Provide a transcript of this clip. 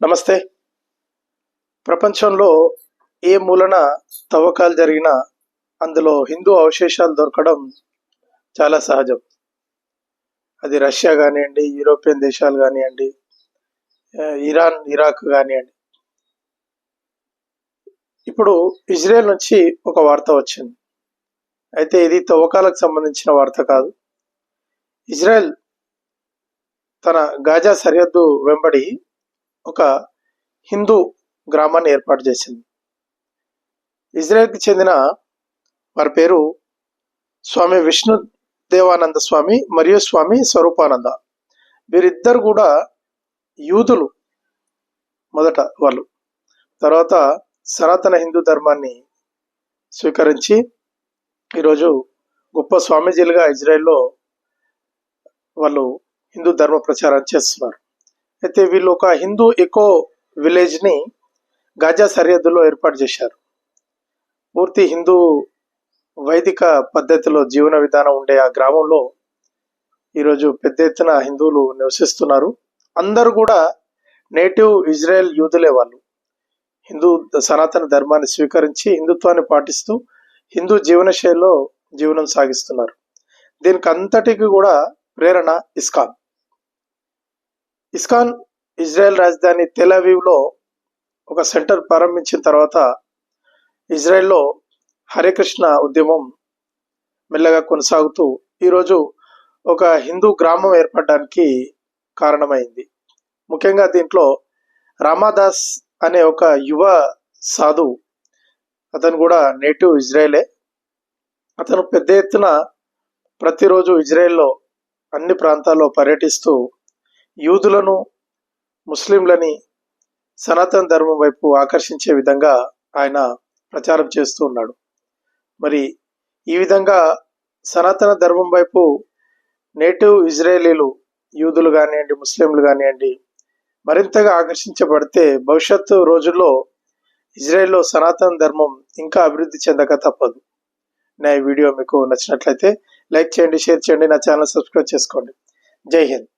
నమస్తే. ప్రపంచంలో ఏ మూలన తవ్వకాలు జరిగినా అందులో హిందూ అవశేషాలు దొరకడం చాలా సహజం. అది రష్యా కానివ్వండి యూరోపియన్ దేశాలు కానివ్వండి ఇరాన్ ఇరాక్ కానివ్వండి. ఇప్పుడు ఇజ్రాయెల్ నుంచి ఒక వార్త వచ్చింది. అయితే ఇది తవ్వకాలకు సంబంధించిన వార్త కాదు. ఇజ్రాయెల్ తన గాజా సరిహద్దు వెంబడి ఒక హిందూ గ్రామాన్ని ఏర్పాటు చేసింది. ఇజ్రాయెల్కి చెందిన వారి పేరు స్వామి విష్ణు దేవానంద స్వామి మరియు స్వామి స్వరూపానంద. వీరిద్దరు కూడా యూదులు మొదట వాళ్ళు. తర్వాత సనాతన హిందూ ధర్మాన్ని స్వీకరించి ఈరోజు గొప్ప స్వామీజీలుగా ఇజ్రాయెల్లో వాళ్ళు హిందూ ధర్మ ప్రచారం చేస్తున్నారు. అయితే వీళ్ళు ఒక హిందూ ఎకో విలేజ్ని గాజా సరిహద్దులో ఏర్పాటు చేశారు. పూర్తి హిందూ వైదిక పద్ధతిలో జీవన విధానం ఉండే ఆ గ్రామంలో ఈరోజు పెద్ద ఎత్తున హిందువులు నివసిస్తున్నారు. అందరూ కూడా నేటివ్ ఇజ్రాయెల్ యూదులే వాళ్ళు. హిందూ సనాతన ధర్మాన్ని స్వీకరించి హిందుత్వాన్ని పాటిస్తూ హిందూ జీవన శైలిలో జీవనం సాగిస్తున్నారు. దీనికి అంతటికి కూడా ప్రేరణ ఇస్కాన్. ఇస్కాన్ ఇజ్రాయెల్ రాజధాని తెలవీవ్లో ఒక సెంటర్ ప్రారంభించిన తర్వాత ఇజ్రాయెల్లో హరే కృష్ణ ఉద్యమం మెల్లగా కొనసాగుతూ ఈరోజు ఒక హిందూ గ్రామం ఏర్పడడానికి కారణమైంది. ముఖ్యంగా దీంట్లో రామాదాస్ అనే ఒక యువ సాధు అతను కూడా నేటివ్ ఇజ్రాయెలే. అతను పెద్ద ఎత్తున ప్రతిరోజు ఇజ్రాయెల్లో అన్ని ప్రాంతాల్లో పర్యటిస్తూ యూదులను ముస్లింలని సనాతన ధర్మం వైపు ఆకర్షించే విధంగా ఆయన ప్రచారం చేస్తూ ఉన్నాడు. మరి ఈ విధంగా సనాతన ధర్మం వైపు నేటివ్ ఇజ్రాయేలీలు యూదులు కానివ్వండి ముస్లింలు కానివ్వండి మరింతగా ఆకర్షించబడితే భవిష్యత్తు రోజుల్లో ఇజ్రాయెల్లో సనాతన ధర్మం ఇంకా అభివృద్ధి చెందక తప్పదు. నా ఈ వీడియో మీకు నచ్చినట్లయితే లైక్ చేయండి షేర్ చేయండి నా ఛానల్ సబ్స్క్రైబ్ చేసుకోండి. జై హింద్.